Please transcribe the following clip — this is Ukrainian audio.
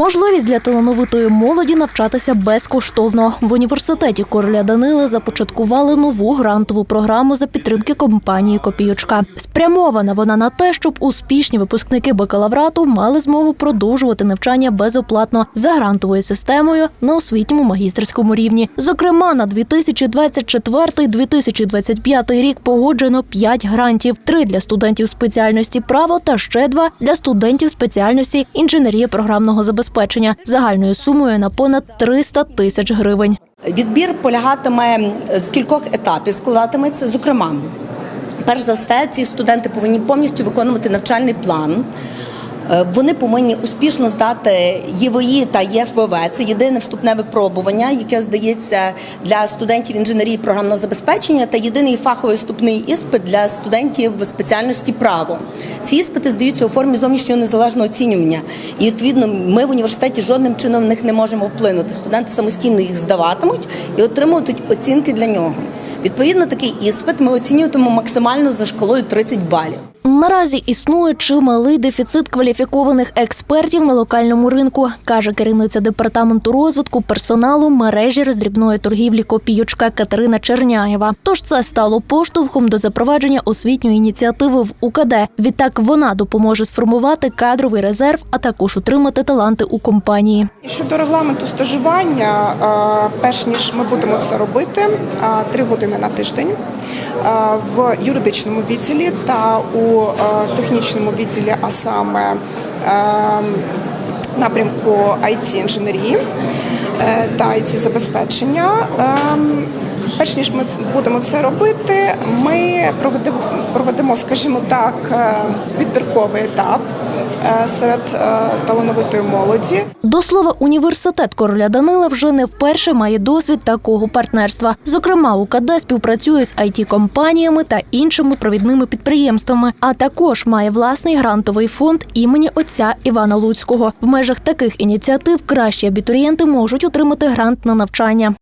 Можливість для талановитої молоді навчатися безкоштовно. В університеті короля Данила започаткували нову грантову програму за підтримки компанії Копійочка. Спрямована вона на те, щоб успішні випускники бакалаврату мали змогу продовжувати навчання безоплатно за грантовою системою на освітньому магістерському рівні. Зокрема, на 2024-2025 рік погоджено 5 грантів: три для студентів спеціальності право та ще два для студентів спеціальності інженерія програмного забезпечення загальною сумою на понад 300 тисяч гривень. Відбір полягатиме з кількох етапів, складатиметься. Зокрема, перш за все, ці студенти повинні повністю виконувати навчальний план. Е, Вони повинні успішно здати ЄВІ та ЄФВВ. Це єдине вступне випробування, яке здається для студентів інженерії програмного забезпечення, та єдиний фаховий вступний іспит для студентів в спеціальності право. Ці іспити здаються у формі зовнішнього незалежного оцінювання. І відповідно, ми в університеті жодним чином в них не можемо вплинути. Студенти самостійно їх здаватимуть і отримуватимуть оцінки для нього. Відповідно, такий іспит ми оцінюватимемо максимально за шкалою 30 балів. Наразі існує чималий дефіцит кваліфікованих експертів на локальному ринку, каже керівниця департаменту розвитку персоналу мережі роздрібної торгівлі Копійочка Катерина Черняєва. Тож це стало поштовхом до запровадження освітньої ініціативи в УКД. Відтак вона допоможе сформувати кадровий резерв, а також утримати таланти у компанії. Щодо регламенту стажування, перш ніж ми будемо це робити, три години на тиждень в юридичному відділі та у е, технічному відділі, а саме е, напрямку it інженерії е, та it забезпечення. Перш ніж ми будемо це робити, ми проведемо, скажімо так, е, відбірковий етап е, серед е, талановитої молоді. До слова, університет короля Данила вже не вперше має досвід такого партнерства. Зокрема, УКД співпрацює з it компаніями та іншими провідними підприємствами, а також має власний грантовий фонд імені отця Івана Луцького. В межах таких ініціатив кращі абітурієнти можуть отримати грант на навчання.